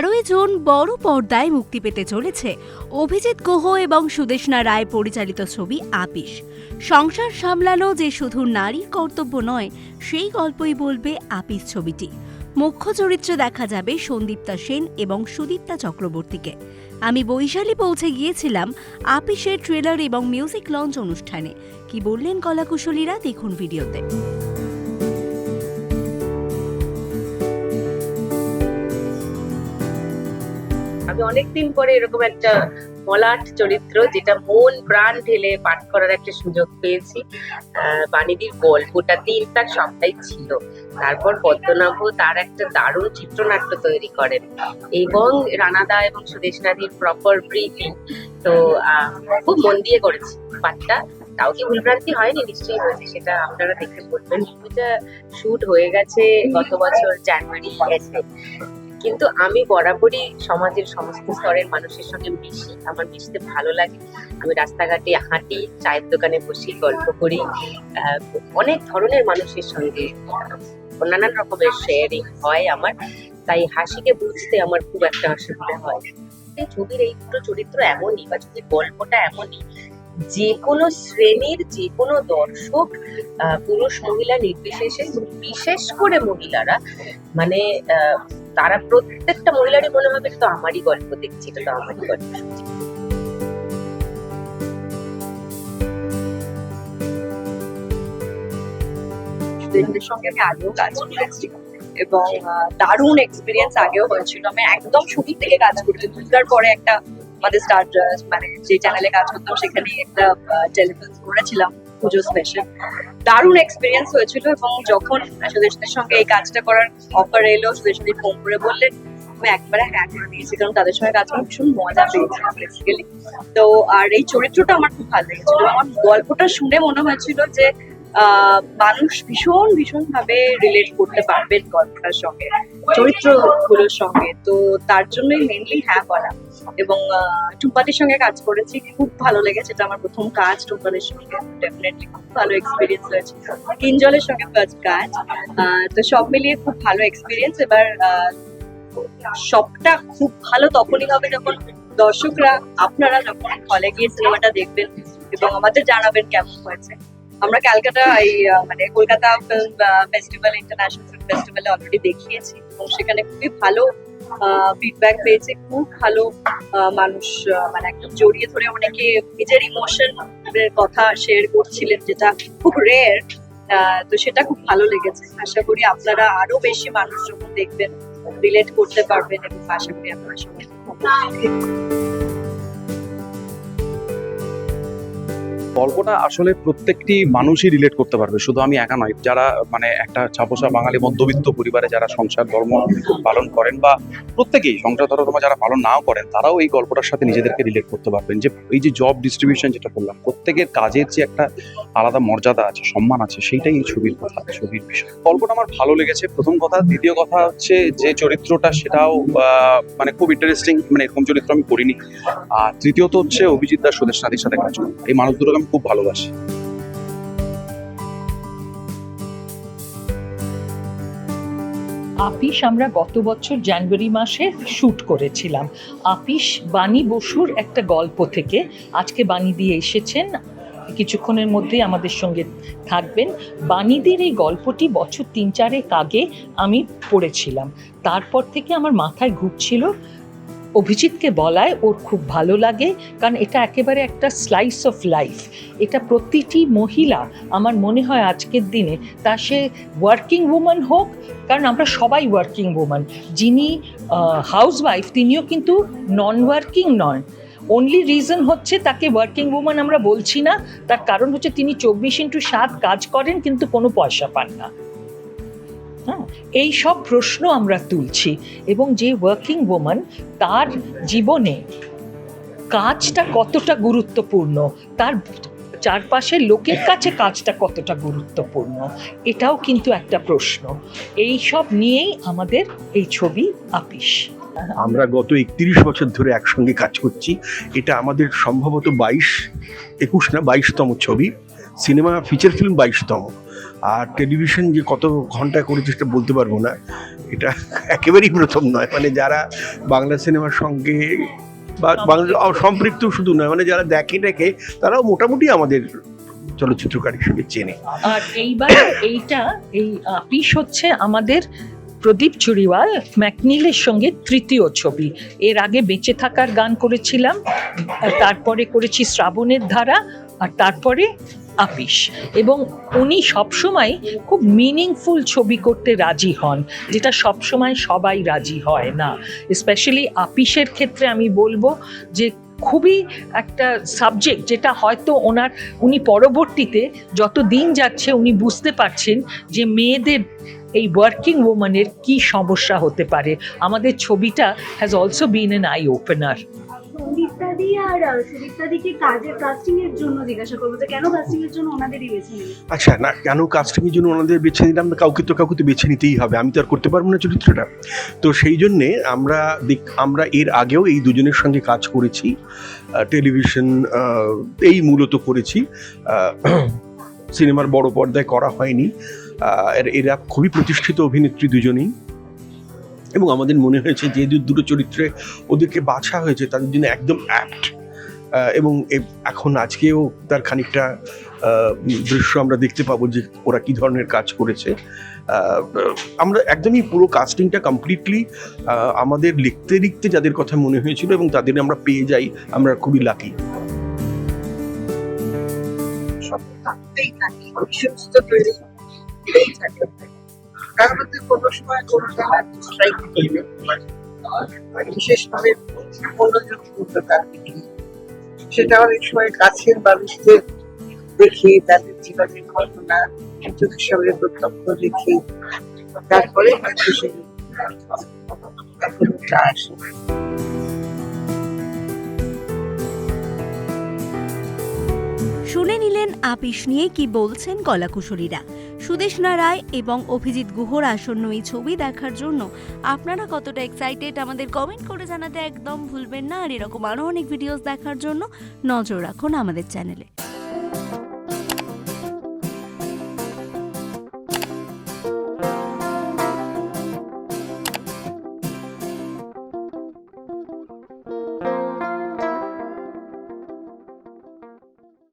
তেরোই জুন বড় পর্দায় মুক্তি পেতে চলেছে অভিজিৎ গুহ এবং সুদেষ্ণা রায় পরিচালিত ছবি আপিস। সংসার সামলানো যে শুধু নারীর কর্তব্য নয়, সেই গল্পই বলবে আপিস ছবিটি। মুখ্য চরিত্রে দেখা যাবে সন্দীপ্তা সেন এবং সুদীপ্তা চক্রবর্তীকে। আমি বৈশালী পৌঁছে গিয়েছিলাম আপিসের ট্রেলার এবং মিউজিক লঞ্চ অনুষ্ঠানে। কি বললেন কলাকুশলীরা, দেখুন ভিডিওতে। আমি অনেকদিন পরে এরকম একটা মলাট চরিত্র যেটা মন প্রাণ ঢেলে পাঠ করার একটা সুযোগ পেয়েছি। বাণীদির গল্পটাতে ইনফ্যাক্ট সবটাই ছিল। তারপর পদ্মনাভ তার একটা দারুণ চিত্রনাট্য তৈরি করেন। এবং রানাদা এবং সুদেশ সুদেশনাদির প্রপার ব্রিফিং তো খুব মন দিয়ে করেছি পাঠটা। তাও কি ভুলভ্রান্তি হয়নি? নিশ্চয়ই হয়েছে, সেটা আপনারা দেখে বলবেন। এটা শুট হয়ে গেছে গত বছর জানুয়ারি কিন্তু আমি বরাবরই সমাজের সমস্ত স্তরের মানুষের সঙ্গে মিশি, আমার মিশতে ভালো লাগে। আমি রাস্তাঘাটে হাঁটি, চায়ের দোকানে বসি, গল্প করি অনেক ধরনের মানুষের সঙ্গে নানান রকমের শেয়ারিং হয় আমার। তাই হাসিকে বুঝতে আমার খুব একটা অসুবিধা হয়। ছবির এই দুটো চরিত্র এমনই বা ছবির গল্পটা এমনই, যে কোনো শ্রেণির, যে কোনো দর্শক পুরুষ, মহিলা নির্বিশেষে, বিশেষ করে মহিলারা মানে তারা প্রত্যেকটা মহিলারই মনে হবে এটা তো আমারই গল্প দেখছি এটা তো আমারই গল্প। স্টুডেন্টদের সঙ্গে আমি আগেও কাজ করেছি এবং দারুণ এক্সপিরিয়েন্স আগেও হয়েছিল। আমি একদম শুরু থেকে কাজ করেছি। দুর্গার পরে একটা আমাদের স্টার মানে যে চ্যানেলে কাজ করতাম সেখানে একটা টেলিফিল্ম করেছিলাম। পুজো স্পেশাল দারুণ এক্সপিরিয়েন্স হয়েছিল এবং যখন সুদেশদের সঙ্গে এই কাজটা করার অফার এলো সুদেশদি ফোন করে বললেন আমি একবারে হ্যাঁ করে দিয়েছি, কারণ তাদের সঙ্গে কাজ করে ভীষণ মজা পেয়েছিলাম বেসিক্যালি তো আর এই চরিত্রটা আমার খুব ভালো লেগেছিল। আমার গল্পটা শুনে মনে হয়েছিল যে মানুষ ভীষণ ভীষণ ভাবে রিলেট করতে পারবেন গল্পটার সঙ্গে চরিত্রগুলোর সঙ্গে। তো তার জন্যই মেনলি হ্যাঁ বলা। এবং আহ, টুম্পাতির সঙ্গে কাজ করেছি খুব ভালো লেগেছে এটা আমার প্রথম কাজ টুম্পাতির সঙ্গে ডেফিনেটলি খুব ভালো এক্সপিরিয়েন্স হয়েছে। কিঞ্জলের সঙ্গে ফার্স্ট কাজ। তো সব মিলিয়ে খুব ভালো এক্সপিরিয়েন্স এবার সবটা খুব ভালো তখনই হবে যখন দর্শকরা আপনারা যখন হলে গিয়ে সিনেমাটা দেখবেন এবং আমাদের জানাবেন কেমন হয়েছে। আমরা ক্যালকাটা এই মানে Kolkata film festival international film ফেস্টিভ্যালে অলরেডি দেখিয়েছি এবং সেখানে খুবই ভালো ফিডব্যাক পেয়েছে। খুব ভালো মানুষ মানে একদম জড়িয়ে ধরে অনেকে নিজের ইমোশন কথা শেয়ার করছিলেন যেটা খুব রেয়ার তো সেটা খুব ভালো লেগেছে। আশা করি আপনারা আরও বেশি মানুষ যখন দেখবেন রিলেট করতে পারবেন এবং আশা করি আপনার সঙ্গে গল্পটা আসলে প্রত্যেকটি মানুষই রিলেট করতে পারবে। শুধু আমি একা নয় যারা মানে একটা চাপোসা বাঙালি মধ্যবিত্ত পরিবারে যারা সংসার, ধর্ম পালন করেন বা প্রত্যেকেই সংসার, ধর্ম যারা পালন নাও করেন, তারাও এই গল্পটার সাথে নিজেদেরকে রিলেট করতে পারবেন। যে এই যে জব ডিস্ট্রিবিউশন যেটা বললাম, প্রত্যেকের কাজের যে একটা আলাদা মর্যাদা আছে, সম্মান আছে, সেইটাই এই ছবির কথা, ছবির বিষয়। গল্পটা আমার ভালো লেগেছে। প্রথম কথা, দ্বিতীয় কথা হচ্ছে যে চরিত্রটা সেটাও মানে খুব ইন্টারেস্টিং মানে এরকম চরিত্র আমি করিনি। আর তৃতীয়ত হচ্ছে অভিজিৎ দাস সুদেশ সাথে কাজ করা। এই মানুষ দুটোকে আমি খুব ভালোবাসি। আপিস আমরা গত বছর জানুয়ারি মাসে শ্যুট করেছিলাম। আপিস বাণী বসুর একটা গল্প থেকে আজকে বাণী দিয়ে এসেছেন। কিছুক্ষণের মধ্যেই আমাদের সঙ্গে থাকবেন। বাণীদের এই গল্পটি বছর তিন চারেক আগে আমি পড়েছিলাম। তারপর থেকে আমার মাথায় ঘুরছিল অভিজিৎকে বলায় ওর খুব ভালো লাগে, কারণ এটা একেবারে একটা স্লাইস অফ লাইফ এটা প্রতিটি মহিলা, আমার মনে হয় আজকের দিনে, তা সে ওয়ার্কিং উমেন হোক, কারণ আমরা সবাই ওয়ার্কিং উমেন যিনি হাউস ওয়াইফ তিনিও কিন্তু নন ওয়ার্কিং নন। অনলি রিজন হচ্ছে তাকে ওয়ার্কিং উমেন আমরা বলছি না, তার কারণ হচ্ছে তিনি চব্বিশ ইন্টু সাত কাজ করেন, কিন্তু কোনো পয়সা পান না। হ্যাঁ এই সব প্রশ্ন আমরা তুলছি এবং যে ওয়ার্কিং ওম্যান তার জীবনে কাজটা কতটা গুরুত্বপূর্ণ, তার চারপাশের লোকের কাছে কাজটা কতটা গুরুত্বপূর্ণ, এটাও কিন্তু একটা প্রশ্ন। এই সব নিয়েই আমাদের এই ছবি আপিস। আমরা গত একত্রিশ বছর ধরে একসঙ্গে কাজ করছি। এটা আমাদের সম্ভবত বাইশ, একুশ না, বাইশতম ছবি। সিনেমা ফিচার ফিল্ম বাইশতম। আর টেলিভিশন যে কত ঘণ্টা করেছে সেটা বলতে পারব না। এটা একেবারেই প্রথম নয়। মানে যারা বাংলা সিনেমার সঙ্গে বা বাংলা সম্পৃক্ত শুধু নয় মানে যারা দেখে দেখে তারাও মোটামুটি আমাদের চলচ্চিত্রকার হিসেবে চেনে। আর এইবার এইটা, এই আপিস হচ্ছে আমাদের প্রদীপ চুরিওয়াল ম্যাকনিলের সঙ্গে তৃতীয় ছবি। এর আগে বেঁচে থাকার গান করেছিলাম তারপরে করেছি শ্রাবণের ধারা, আর তারপরে আপিস। এবং উনি সবসময় খুব মিনিংফুল ছবি করতে রাজি হন, যেটা সবসময় সবাই রাজি হয় না। স্পেশালি আপিসের ক্ষেত্রে আমি বলব যে খুবই একটা সাবজেক্ট যেটা হয়তো ওনার, উনি পরবর্তীতে যত দিন যাচ্ছে উনি বুঝতে পারছেন যে মেয়েদের এই ওয়ার্কিং ওম্যানের কি সমস্যা হতে পারে। আমাদের ছবিটা has also been N I opener সঙ্গীতাদি আর সুদীপ্তাদিকে কাজের কাস্টিং এর জন্য জিজ্ঞাসা করব যে কেন কাস্টিং এর জন্য ওনাদেরই বেছে নিলেন? আচ্ছা না, কেন কাস্টিংয়ের জন্য ওনাদের বেছে নিলাম? কাউকে তো কাউকে তো বেছে নিতেই হবে। আমি তো আর করতে পারব না চরিত্রটা। তো সেই জন্যে আমরা আমরা এর আগেও এই দুজনের সঙ্গে কাজ করেছি। টেলিভিশন এই মূলত করেছি। সিনেমার বড় পর্দায় করা হয়নি। এর- এরা খুবই প্রতিষ্ঠিত অভিনেত্রী দুজনেই। এবং আমাদের মনে হয়েছে যে দুটো চরিত্রে ওদেরকে বাছা হয়েছে, তাদের জন্য একদম অ্যাপ্ট এবং এখন আজকেও তার খানিকটা দৃশ্য আমরা দেখতে পাবো যে ওরা কি ধরনের কাজ করেছে। আমরা একদমই পুরো কাস্টিংটা কমপ্লিটলি আমাদের লিখতে লিখতে যাদের কথা মনে হয়েছিল এবং তাদের আমরা পেয়ে যাই, আমরা খুবই লাকি তৈরি মধ্যে কোনো সময় কোনো সময় স্ট্রাইক সেটা অনেক সময় কাছের মানুষদের দেখে, তাদের জীবনের ঘটনা চোখের সঙ্গে প্রত্যক্ষ দেখি, তারপরে হয়তো সেই আসে শুনে নিলেন আপিস নিয়ে কি বলছেন কলাকুশলীরা। সুদেশনা রায় এবং অভিজিৎ গুহর আসন্ন এই ছবি দেখার জন্য আপনারা কতটা এক্সাইটেড আমাদের কমেন্ট করে জানাতে একদম ভুলবেন না। আর এরকম আরও অনেক ভিডিওস দেখার জন্য নজর রাখুন আমাদের চ্যানেলে